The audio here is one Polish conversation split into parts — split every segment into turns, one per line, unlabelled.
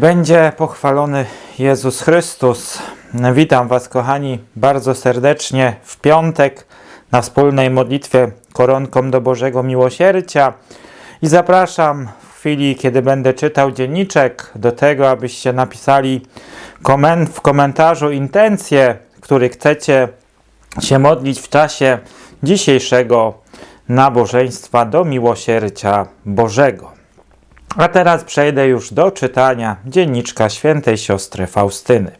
Będzie pochwalony Jezus Chrystus. Witam Was, kochani, bardzo serdecznie w piątek na wspólnej modlitwie koronką do Bożego Miłosierdzia i zapraszam w chwili, kiedy będę czytał dzienniczek, do tego, abyście napisali w komentarzu intencje, których chcecie się modlić w czasie dzisiejszego nabożeństwa do Miłosierdzia Bożego. A teraz przejdę już do czytania dzienniczka świętej siostry Faustyny.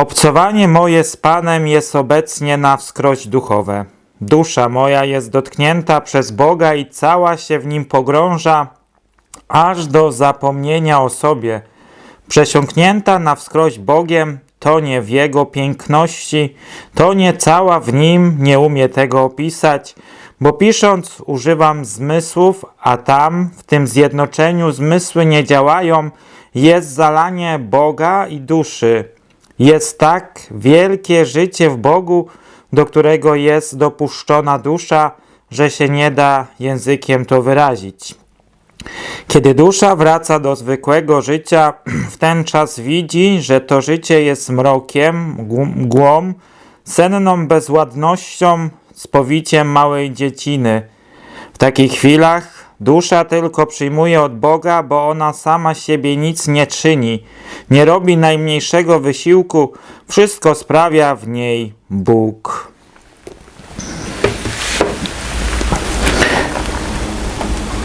Obcowanie moje z Panem jest obecnie na wskroś duchowe. Dusza moja jest dotknięta przez Boga i cała się w nim pogrąża, aż do zapomnienia o sobie. Przesiąknięta na wskroś Bogiem, to nie w Jego piękności, to nie cała w Nim, nie umie tego opisać, bo pisząc używam zmysłów, a tam, w tym zjednoczeniu zmysły nie działają, jest zalanie Boga i duszy. Jest tak wielkie życie w Bogu, do którego jest dopuszczona dusza, że się nie da językiem to wyrazić. Kiedy dusza wraca do zwykłego życia, w ten czas widzi, że to życie jest mrokiem, mgł- mgłą, senną bezładnością, spowiciem małej dzieciny. W takich chwilach dusza tylko przyjmuje od Boga, bo ona sama siebie nic nie czyni, nie robi najmniejszego wysiłku, wszystko sprawia w niej Bóg.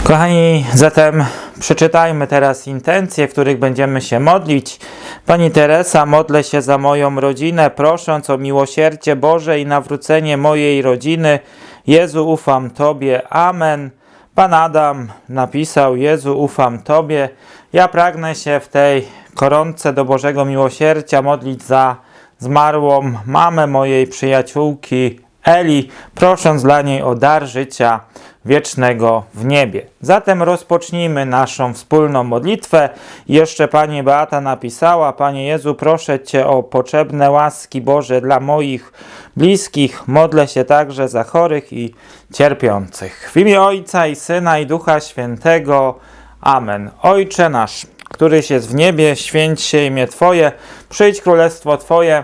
Kochani, zatem przeczytajmy teraz intencje, w których będziemy się modlić. Pani Teresa, modlę się za moją rodzinę, prosząc o miłosierdzie Boże i nawrócenie mojej rodziny. Jezu, ufam Tobie. Amen. Pan Adam napisał: Jezu, ufam Tobie. Ja pragnę się w tej koronce do Bożego Miłosierdzia modlić za zmarłą mamę mojej przyjaciółki Eli, prosząc dla niej o dar życia wiecznego w niebie. Zatem rozpocznijmy naszą wspólną modlitwę. Jeszcze Pani Beata napisała: Panie Jezu, proszę Cię o potrzebne łaski Boże dla moich bliskich. Modlę się także za chorych i cierpiących. W imię Ojca i Syna i Ducha Świętego. Amen. Ojcze nasz, któryś jest w niebie, święć się imię Twoje, przyjdź królestwo Twoje.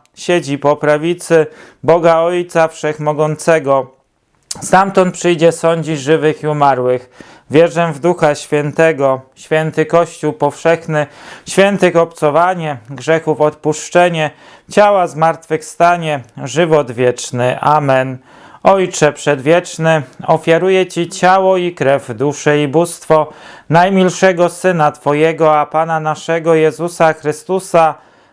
siedzi po prawicy Boga Ojca Wszechmogącego. Stamtąd przyjdzie sądzić żywych i umarłych. Wierzę w Ducha Świętego, święty Kościół powszechny, świętych obcowanie, grzechów odpuszczenie, ciała zmartwychwstanie, żywot wieczny. Amen. Ojcze Przedwieczny, ofiaruję Ci ciało i krew, duszę i bóstwo najmilszego Syna Twojego, a Pana naszego Jezusa Chrystusa,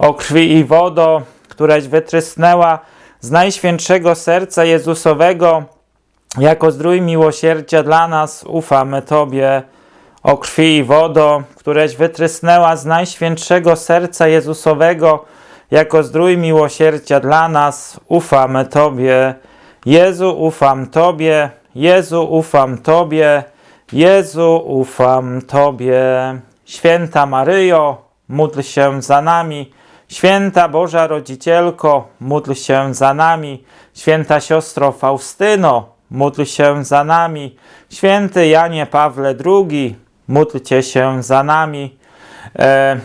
O krwi i wodo, któreś wytrysnęła z najświętszego serca Jezusowego, jako zdrój miłosierdzia dla nas, ufamy Tobie. O krwi i wodo, któreś wytrysnęła z najświętszego serca Jezusowego, jako zdrój miłosierdzia dla nas, ufamy Tobie. Jezu, ufam Tobie, Jezu, ufam Tobie, Jezu, ufam Tobie. Święta Maryjo, módl się za nami. Święta Boża Rodzicielko, módl się za nami. Święta siostro Faustyno, módl się za nami. Święty Janie Pawle II, módlcie się za nami. E,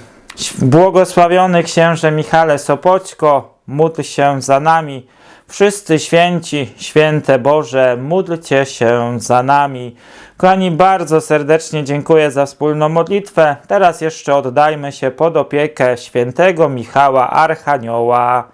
błogosławiony księże Michale Sopoćko, módl się za nami. Wszyscy święci, święte Boże, módlcie się za nami. Kochani, bardzo serdecznie dziękuję za wspólną modlitwę. Teraz jeszcze oddajmy się pod opiekę świętego Michała Archanioła.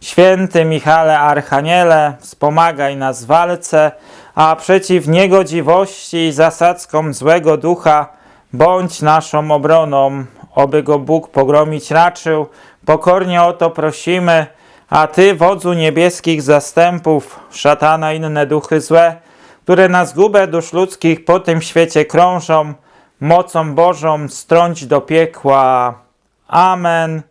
Święty Michale Archaniele, wspomagaj nas w walce, a przeciw niegodziwości i zasadzkom złego ducha bądź naszą obroną, oby go Bóg pogromić raczył. Pokornie o to prosimy, a Ty, wodzu niebieskich zastępów, szatana inne duchy złe, które na zgubę dusz ludzkich po tym świecie krążą, mocą Bożą strąć do piekła. Amen.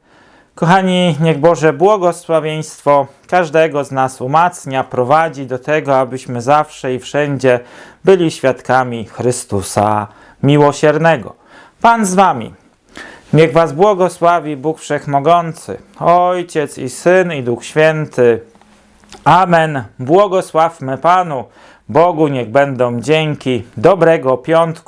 Kochani, niech Boże błogosławieństwo każdego z nas umacnia, prowadzi do tego, abyśmy zawsze i wszędzie byli świadkami Chrystusa miłosiernego. Pan z Wami. Niech Was błogosławi Bóg Wszechmogący, Ojciec i Syn i Duch Święty. Amen. Błogosławmy Panu. Bogu niech będą dzięki. Dobrego piątku.